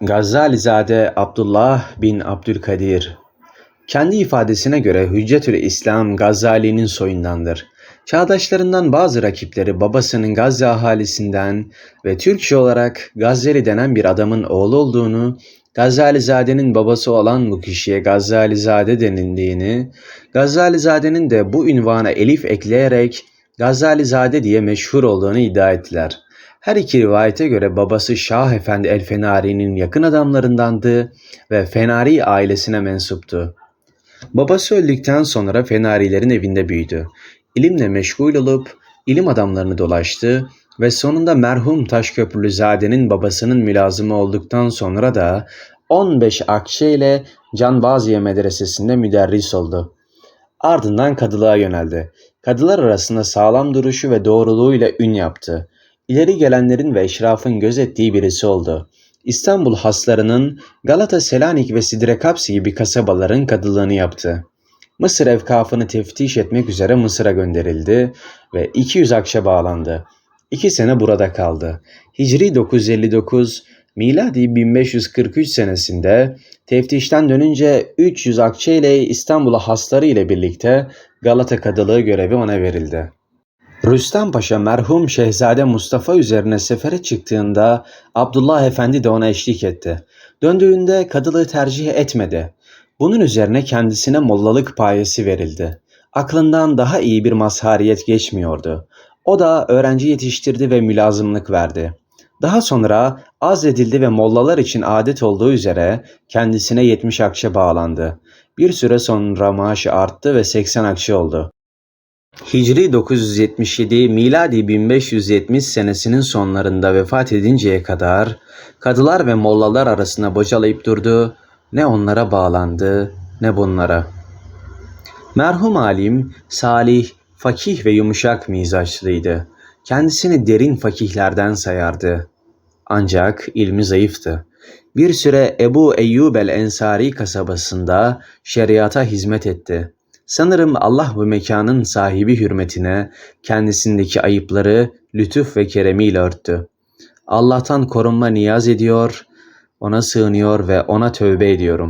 Gazalizade Abdullah bin Abdülkadir kendi ifadesine göre Hüccetül İslam Gazali'nin soyundandır. Çağdaşlarından bazı rakipleri babasının Gazze ahalisinden ve Türkçe olarak Gazeli denen bir adamın oğlu olduğunu, Gazalizade'nin babası olan bu kişiye Gazalizade denildiğini, Gazalizade'nin de bu ünvana elif ekleyerek Gazalizade diye meşhur olduğunu iddia ettiler. Her iki rivayete göre babası Şah Efendi El Fenari'nin yakın adamlarındandı ve Fenari ailesine mensuptu. Babası öldükten sonra Fenarilerin evinde büyüdü. İlimle meşgul olup ilim adamlarını dolaştı ve sonunda merhum Taşköprülüzade'nin babasının mülazımı olduktan sonra da 15 akçe ile Canbaziye Medresesi'nde müderris oldu. Ardından kadılığa yöneldi. Kadılar arasında sağlam duruşu ve doğruluğuyla ün yaptı. İleri gelenlerin ve eşrafın gözettiği birisi oldu. İstanbul haslarının Galata, Selanik ve Sidrekapsi gibi kasabaların kadılığını yaptı. Mısır evkafını teftiş etmek üzere Mısır'a gönderildi ve 200 akçe bağlandı. İki sene burada kaldı. Hicri 959, miladi 1543 senesinde teftişten dönünce 300 akçe ile İstanbul'a hasları ile birlikte Galata kadılığı görevi ona verildi. Rüstem Paşa merhum Şehzade Mustafa üzerine sefere çıktığında Abdullah Efendi de ona eşlik etti. Döndüğünde kadılığı tercih etmedi. Bunun üzerine kendisine mollalık payesi verildi. Aklından daha iyi bir mazhariyet geçmiyordu. O da öğrenci yetiştirdi ve mülazımlık verdi. Daha sonra azledildi ve mollalar için adet olduğu üzere kendisine 70 akçe bağlandı. Bir süre sonra maaşı arttı ve 80 akçe oldu. Hicri 977, miladi 1570 senesinin sonlarında vefat edinceye kadar kadılar ve mollalar arasında bocalayıp durdu. Ne onlara bağlandı ne bunlara. Merhum alim, salih, fakih ve yumuşak mizaçlıydı. Kendisini derin fakihlerden sayardı. Ancak ilmi zayıftı. Bir süre Ebu Eyyub el-Ensari kasabasında şeriata hizmet etti. Sanırım Allah bu mekanın sahibi hürmetine kendisindeki ayıpları lütuf ve keremiyle örttü. Allah'tan korunma niyaz ediyor, ona sığınıyor ve ona tövbe ediyorum.